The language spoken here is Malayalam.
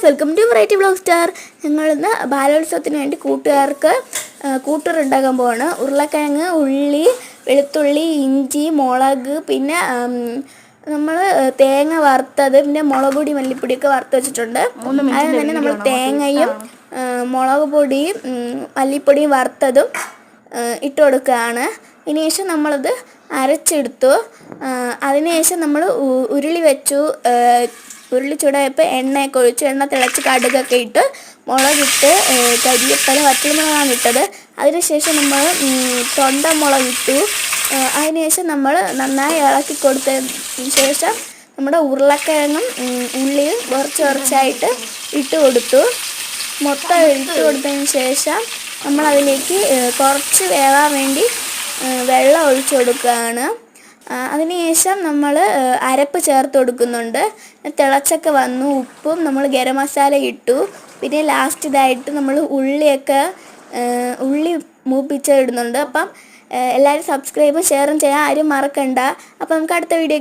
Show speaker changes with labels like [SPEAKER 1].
[SPEAKER 1] Guys welcome to variety blog star. ഞങ്ങൾ ഇന്ന് ബാലോത്സവത്തിന് വേണ്ടി കൂട്ടുകാർക്ക് കൂട്ടുണ്ടാക്കാൻ പോവാണ്. ഉരുളക്കിഴങ്ങ് ഉള്ളി വെളുത്തുള്ളി ഇഞ്ചി മുളക് പിന്നെ നമ്മൾ തേങ്ങ വറുത്തത് പിന്നെ മുളക് പൊടി മല്ലിപ്പൊടിയൊക്കെ വറുത്ത് വെച്ചിട്ടുണ്ട്. അതിന് തന്നെ നമ്മൾ തേങ്ങയും മുളക് പൊടിയും മല്ലിപ്പൊടിയും വറുത്തതും ഇട്ട് കൊടുക്കുകയാണ്. അതിനുശേഷം നമ്മളത് അരച്ചെടുത്തു. അതിനുശേഷം നമ്മൾ ഉരുളി വെച്ചു. ഉരുളി ചൂടായപ്പോൾ എണ്ണയൊക്കെ ഒഴിച്ച് എണ്ണ തിളച്ച് കടുകൊക്കെ ഇട്ട് മുളകിട്ട് കരിയപ്പല വറ്റൽമുളകാണ് ഇട്ടത്. അതിനുശേഷം നമ്മൾ തൊണ്ട മുളകിട്ടു അതിനുശേഷം നമ്മൾ നന്നായി ഇളക്കി കൊടുത്തതിന് ശേഷം നമ്മുടെ ഉരുളക്കിഴങ്ങും ഉള്ളിയും കുറച്ച് കുറച്ചായിട്ട് ഇട്ട് കൊടുത്തു. മൊത്തം ഇട്ട് കൊടുത്തതിന് ശേഷം നമ്മളതിലേക്ക് കുറച്ച് വേവാൻ വേണ്ടി വെള്ളം ഒഴിച്ചു കൊടുക്കുകയാണ്. അതിനുശേഷം നമ്മൾ അരപ്പ് ചേർത്ത് കൊടുക്കുന്നുണ്ട്. തിളച്ചൊക്കെ വന്നു ഉപ്പും നമ്മൾ ഗരം മസാല ഇട്ടു. പിന്നെ ലാസ്റ്റ് ഇതായിട്ട് നമ്മൾ ഉള്ളിയൊക്കെ ഉള്ളി മൂപ്പിച്ച് ഇടുന്നുണ്ട്. അപ്പം എല്ലാവരും സബ്സ്ക്രൈബും ഷെയറും ചെയ്യാൻ ആരും മറക്കണ്ട. അപ്പം നമുക്ക് അടുത്ത വീഡിയോ